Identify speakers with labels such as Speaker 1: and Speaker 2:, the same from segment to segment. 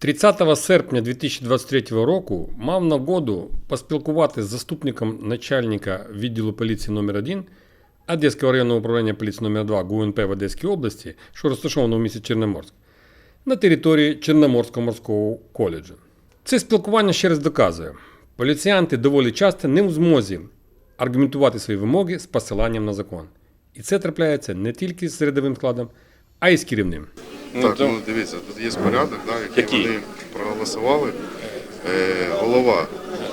Speaker 1: 30 серпня 2023 року мав нагоду поспілкуватися з заступником начальника відділу поліції номер 1 Одеського районного управління поліції номер 2 ГУНП в Одеській області, що розташовано в місті Чорноморськ, на території Чорноморського морського коледжу. Це спілкування ще раз доказує, поліціянти доволі часто не в змозі аргументувати свої вимоги з посиланням на закон. І це трапляється не тільки з рядовим складом, а й з керівним.
Speaker 2: так,
Speaker 1: то-
Speaker 2: ну дивіться, тут є порядок, да, який,
Speaker 1: Який?
Speaker 2: вони проголосували. Е, голова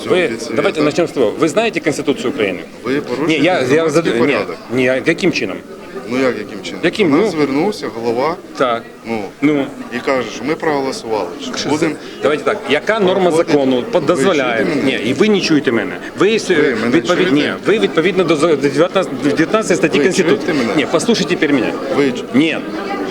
Speaker 2: цього
Speaker 3: Вы,
Speaker 2: ліцею,
Speaker 3: давайте
Speaker 2: да,
Speaker 3: начнем с того. Вы знаете Конституцию Украины?
Speaker 2: Ви
Speaker 3: Не,
Speaker 2: порушуєте
Speaker 3: я, я
Speaker 2: громадський
Speaker 3: задаю, не,
Speaker 2: порядок.
Speaker 3: не, а каким чином?
Speaker 2: Ну як яким чином?
Speaker 3: Яким?
Speaker 2: До нас
Speaker 3: Ну.
Speaker 2: звернувся голова
Speaker 3: Так.
Speaker 2: ну,
Speaker 3: Ну,
Speaker 2: і каже, що ми проголосували. Що будемо
Speaker 3: давайте так. Яка норма
Speaker 2: Проходить-
Speaker 3: закону
Speaker 2: Ви
Speaker 3: дозволяє?
Speaker 2: чуєте мене?
Speaker 3: Ні, і ви не чуєте мене. Ви, с-
Speaker 2: Ви мене
Speaker 3: відповід... Ні,
Speaker 2: чуєте?
Speaker 3: ви відповідно до за- до 19, 19 статті
Speaker 2: Ви
Speaker 3: Конституції.
Speaker 2: чуєте мене?
Speaker 3: Ні, послухайте тепер мене.
Speaker 2: ви
Speaker 3: Ні.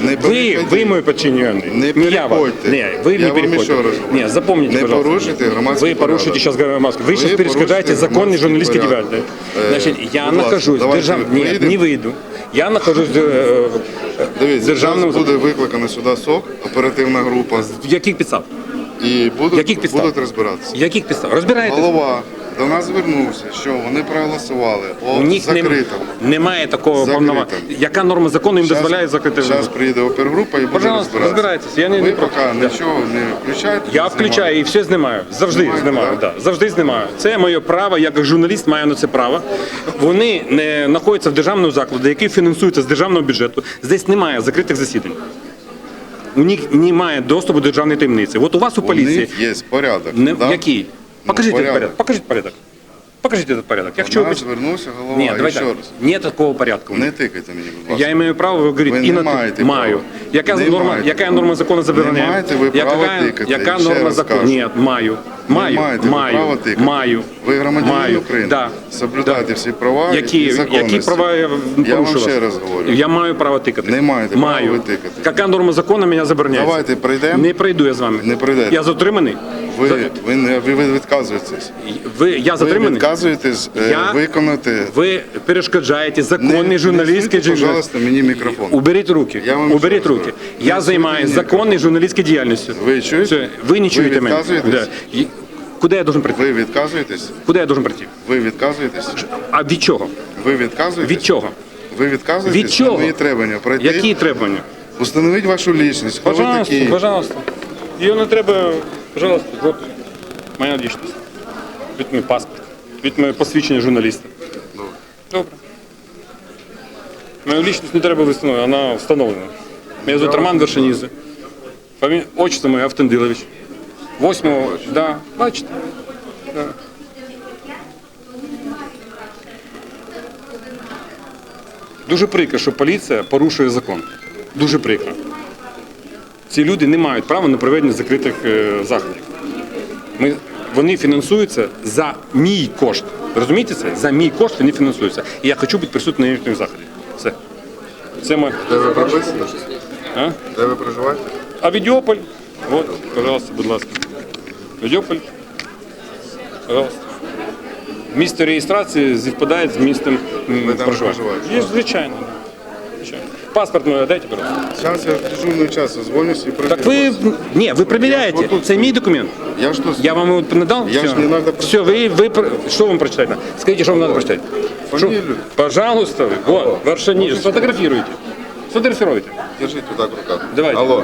Speaker 2: Не
Speaker 3: Вы,
Speaker 2: переходите.
Speaker 3: вы мой подчиненный.
Speaker 2: Не
Speaker 3: не я вам.
Speaker 2: переходьте.
Speaker 3: Не, вы
Speaker 2: Я
Speaker 3: не
Speaker 2: вам
Speaker 3: переходите.
Speaker 2: еще раз говорю.
Speaker 3: Не, запомните,
Speaker 2: Не
Speaker 3: пожалуйста.
Speaker 2: порушите громадский
Speaker 3: Вы порушите
Speaker 2: порядок.
Speaker 3: сейчас громадский. Вы,
Speaker 2: Вы
Speaker 3: сейчас перешкодаете
Speaker 2: порушите
Speaker 3: законный
Speaker 2: громадский
Speaker 3: журналистский
Speaker 2: порядок.
Speaker 3: девиз.
Speaker 2: Э,
Speaker 3: Значит, я
Speaker 2: будь ласка,
Speaker 3: нахожусь в
Speaker 2: давайте
Speaker 3: держав... Нет,
Speaker 2: выйдем.
Speaker 3: не выйду. Я нахожусь в е,
Speaker 2: Дивіться,
Speaker 3: державному...
Speaker 2: зараз буде викликана сюди СОК, оперативна група,
Speaker 3: В яких підстав?
Speaker 2: і будуть,
Speaker 3: Яких підстав?
Speaker 2: будуть розбиратися.
Speaker 3: Яких підстав? Розбираєтесь?
Speaker 2: Голова до нас звернувся, що вони проголосували
Speaker 3: У них
Speaker 2: закритому.
Speaker 3: немає такого повноваження. Яка норма закону їм дозволяє закрити?
Speaker 2: Зараз приїде опергрупа і буде
Speaker 3: Пожалуйста,
Speaker 2: розбиратися.
Speaker 3: Я не-
Speaker 2: Ви
Speaker 3: не проти.
Speaker 2: поки
Speaker 3: Да.
Speaker 2: нічого не включаєте.
Speaker 3: Я включаю і все знімаю. Завжди
Speaker 2: Знімаєте,
Speaker 3: знімаю.
Speaker 2: Да.
Speaker 3: Завжди знімаю. Це моє право. Я як журналіст маю на це право. Вони не знаходяться в державному закладі, який фінансується з державного бюджету. Здесь немає закритих засідань. У них немає доступу до державної таємниці. От у вас у
Speaker 2: У
Speaker 3: поліції
Speaker 2: них є порядок.
Speaker 3: не,
Speaker 2: да?
Speaker 3: який?
Speaker 2: Ну,
Speaker 3: этот
Speaker 2: порядок.
Speaker 3: порядок. Покажіть порядок. Покажите этот порядок. Я хочу
Speaker 2: нас
Speaker 3: поч-
Speaker 2: звернувся голова.
Speaker 3: Ні,
Speaker 2: і
Speaker 3: давай
Speaker 2: ще раз.
Speaker 3: Нет такого порядку.
Speaker 2: Не тикайте мені, будь ласка.
Speaker 3: Я маю право говорити
Speaker 2: Ви
Speaker 3: і на
Speaker 2: маєте
Speaker 3: маю.
Speaker 2: права.
Speaker 3: Яка
Speaker 2: Не
Speaker 3: норма,
Speaker 2: маєте
Speaker 3: яка норма закону забороняє?
Speaker 2: Не маєте ви
Speaker 3: яка,
Speaker 2: тикати,
Speaker 3: яка
Speaker 2: ще
Speaker 3: норма
Speaker 2: раз
Speaker 3: закону?
Speaker 2: кажу.
Speaker 3: Ні, маю. Маю,
Speaker 2: маєте
Speaker 3: маю,
Speaker 2: права тикати.
Speaker 3: маю.
Speaker 2: Ви громадянин
Speaker 3: маю.
Speaker 2: України.
Speaker 3: Да.
Speaker 2: Соблюдайте
Speaker 3: Да.
Speaker 2: всі права
Speaker 3: які,
Speaker 2: і законності.
Speaker 3: які права я
Speaker 2: Я вам ще раз говорю.
Speaker 3: Я маю право тикати.
Speaker 2: Не маєте права
Speaker 3: маю.
Speaker 2: ви тикати.
Speaker 3: Яка норма закону мене забороняє?
Speaker 2: Давайте пройдемо.
Speaker 3: Не пройду я з вами.
Speaker 2: Не пройдете.
Speaker 3: Я затриманий?
Speaker 2: Ви, ви, не, ви, ви відказуєтесь.
Speaker 3: ви, я
Speaker 2: Ви
Speaker 3: затриманий?
Speaker 2: відказуєтесь е,
Speaker 3: Я-
Speaker 2: виконати.
Speaker 3: Ви перешкоджаєте законний журналістський
Speaker 2: не суйте, пожалуйста, мені мікрофон.
Speaker 3: Уберіть руки.
Speaker 2: Я вам
Speaker 3: Уберіть
Speaker 2: ще раз
Speaker 3: руки.
Speaker 2: говорю.
Speaker 3: Я
Speaker 2: Не
Speaker 3: займаюся законною журналістською діяльністю.
Speaker 2: Ви чуєте?
Speaker 3: Все, ви не чуєте мене.
Speaker 2: відказуєтесь?
Speaker 3: Да. І- Куди я должен прийти?
Speaker 2: Ви відказуєтесь?
Speaker 3: Куди я должен прийти?
Speaker 2: Ви відказуєтесь?
Speaker 3: А від чого?
Speaker 2: Ви відказуєтесь?
Speaker 3: Від чого?
Speaker 2: Ви відказуєтесь?
Speaker 3: Від чого?
Speaker 2: Мої требування пройти.
Speaker 3: Які требування?
Speaker 2: Установіть вашу лічність. Хто
Speaker 3: Пожалуйста,
Speaker 2: такі?
Speaker 3: пожалуйста. Її не треба, пожалуйста, от моя лічність. Від мій паспорт. Від моє посвідчення журналіста.
Speaker 2: Добре.
Speaker 3: Добре. Мою лічність не треба встановлювати, вона встановлена. Мене звуть Роман Вершиніза. Фамі... Отчество моє Автендилович. 8-го, да, бачите? Да. Дуже прикро, що поліція порушує закон. Дуже прикро. Ці люди не мають права на проведення закритих е, заходів. Ми, Вони фінансуються за мій кошт. Розумієте це? За мій кошт вони фінансуються. І я хочу бути присутній на їхніх заходах. Все. Це моє.
Speaker 2: Де ви
Speaker 3: прописано?
Speaker 2: Де ви проживаєте?
Speaker 3: А Авідіополь. От, пожалуйста, будь ласка. Відьополь. Пожалуйста. Місто реєстрації співпадає з містом м,
Speaker 2: Ви там
Speaker 3: проживання.
Speaker 2: проживаєте?
Speaker 3: Є, звичайно. звичайно. Паспорт мій дайте, будь ласка.
Speaker 2: Зараз я в дежурний час дзвонюсь і прийду.
Speaker 3: Так ви, ні, ви перевіряєте.
Speaker 2: Я ж отут
Speaker 3: Це мій документ.
Speaker 2: Я ж тут.
Speaker 3: Я вам его надал?
Speaker 2: Я
Speaker 3: Все.
Speaker 2: ж не надо
Speaker 3: Все, вы, вы, про- что вам прочитать надо? Скажите, что вам надо прочитать? Что?
Speaker 2: Фамилию.
Speaker 3: Пожалуйста, вы. Вот, Варшани, сфотографируйте. Сфотографируйте.
Speaker 2: Держіть туди в руках.
Speaker 3: Давайте.
Speaker 2: Алло.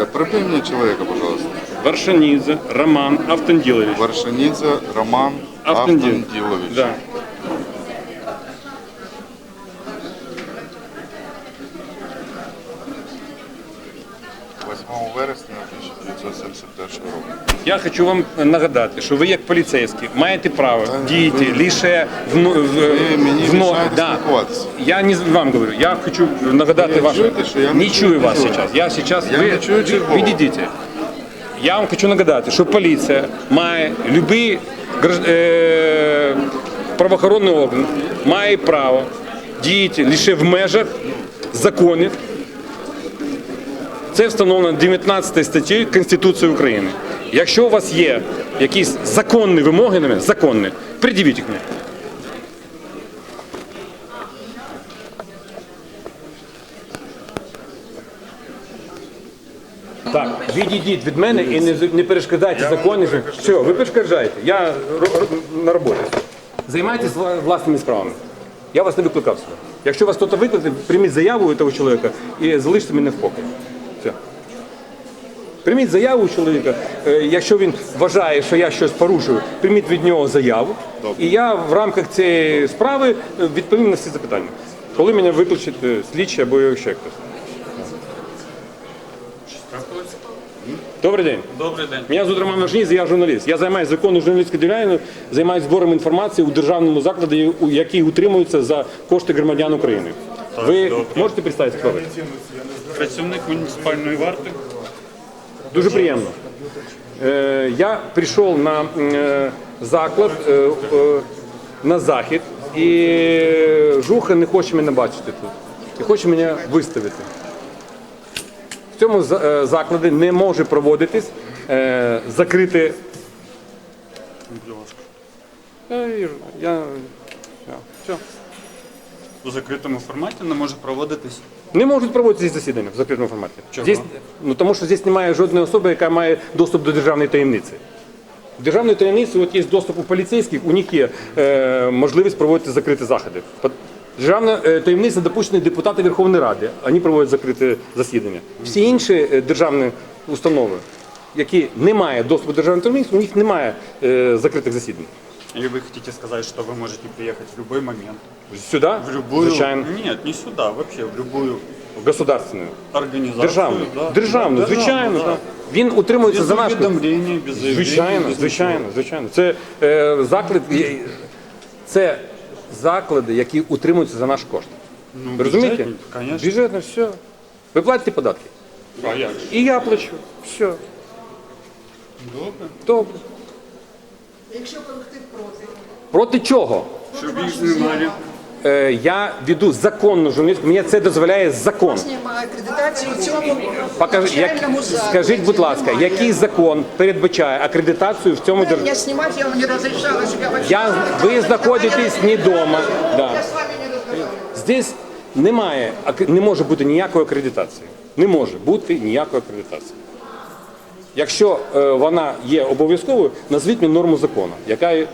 Speaker 2: Е, Прибий мені чоловіка, пожалуйста.
Speaker 3: Варшанидзе, Роман Автандилович.
Speaker 2: Варшанідзе Роман
Speaker 3: Автандил.
Speaker 2: Автанділович.
Speaker 3: Да.
Speaker 2: – 8 вересня 1971 року.
Speaker 3: Я хочу вам нагадати, що ви як поліцейські маєте право діяти лише в, ну- в,
Speaker 2: мені
Speaker 3: в но-
Speaker 2: мішаєте
Speaker 3: да.
Speaker 2: спілкуватися.
Speaker 3: Я не вам говорю, я хочу нагадати
Speaker 2: Ви
Speaker 3: вашу.
Speaker 2: чуєте, що я не
Speaker 3: не чую
Speaker 2: чую
Speaker 3: вас зараз. Я зараз
Speaker 2: Я
Speaker 3: ви,
Speaker 2: не чую
Speaker 3: ви-
Speaker 2: чергового.
Speaker 3: відійдіть. Я вам хочу нагадати, що поліція має гражд- е, правоохоронний орган має право діяти лише в межах законів. Це встановлено 19 статтею Конституції України. Якщо у вас є якісь законні вимоги на мене, законні, пред'явіть їх мені. Так, відійдіть від мене і не, не перешкоджайте закони. Все, ви перешкоджаєте. Я ро- ро- на роботі. Займайтесь вла- власними справами. Я вас не викликав сюди. Якщо вас хтось викликає, прийміть заяву у того чоловіка і залиште мене в покої. Все. Прийміть заяву у чоловіка. Е, Якщо він вважає, що я щось порушив, прийміть від нього заяву. І я в рамках цієї справи е, відповім на всі запитання. Коли мене викличуть е, слідчі або ще хтось. Добрий день.
Speaker 4: Добрий день.
Speaker 3: Мене звуть Роман Вершніс, я журналіст. Я займаюся законною журналістською діяльністю, займаюся збором інформації у державному закладі, який утримується за кошти громадян України. Ви можете представити, хто ви?
Speaker 4: Працівник муніципальної варти.
Speaker 3: Дуже приємно. Е, я прийшов на е, заклад, е, на захід, і Жуха не хоче мене бачити тут. І хоче мене виставити. В цьому е, закладі не може проводитись е, закрите. Я, я, все.
Speaker 4: У закритому форматі не може проводитись.
Speaker 3: Не можуть проводитися засідання в закритому форматі.
Speaker 4: Чого?
Speaker 3: Здесь, ну, тому що здесь немає жодної особи, яка має доступ до державної таємниці. В державної таємниці от є доступ у поліцейських, у них є е, можливість проводити закриті заходи. Державна е, таємниця допущені депутати Верховної Ради, вони проводять закрите засідання. Всі інші е, державні установи, які не мають доступу до державної таємниці, у них немає е, закритих засідань.
Speaker 4: Или вы хотите сказать, что вы можете приехать в любой момент?
Speaker 3: Сюди,
Speaker 4: В любую...
Speaker 3: звичайно,
Speaker 4: Нет, не сюда, вообще в любую
Speaker 3: государственну.
Speaker 4: организацию.
Speaker 3: Державну,
Speaker 4: да.
Speaker 3: державну,
Speaker 4: Да,
Speaker 3: звичайно.
Speaker 4: да.
Speaker 3: Він утримується
Speaker 4: Без
Speaker 3: за наш
Speaker 4: уведомления, без заявления.
Speaker 3: Звичайно,
Speaker 4: без
Speaker 3: звичайно, звичайно. Це е, заклад, є- це заклади, які утримуються за наш кошт.
Speaker 4: Ну,
Speaker 3: Ви розумієте?
Speaker 4: бюджетні.
Speaker 3: Бюджетно, все. Ви платите податки.
Speaker 4: А як же?
Speaker 3: І я плачу. Все.
Speaker 4: Добре.
Speaker 3: Добре.
Speaker 5: Якщо колектив проти,
Speaker 3: Проти чого?
Speaker 4: Щоб їх знімали.
Speaker 3: Е, я веду законну журналістику, мені це дозволяє закон. Покажи, як, скажіть, будь ласка, який закон передбачає акредитацію в цьому державі?
Speaker 5: Я снимать я вам не разрешала, чтобы я
Speaker 3: Я, ви знаходитесь не вдома. Да. Здесь немає, не може бути ніякої акредитації. Не може бути ніякої акредитації. Якщо е, вона є обов'язковою, назвіть мені норму закону, яка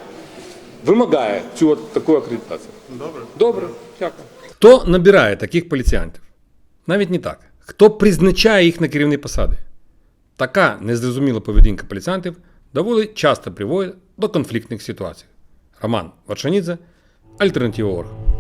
Speaker 3: вимагає цю от таку акредитацію.
Speaker 4: Добре.
Speaker 3: Добре, дякую.
Speaker 1: Хто набирає таких поліціянтів? Навіть не так. Хто призначає їх на керівні посади? Така незрозуміла поведінка поліціянтів доволі часто приводить до конфліктних ситуацій. Роман Варшанідзе, Альтернатива.орг.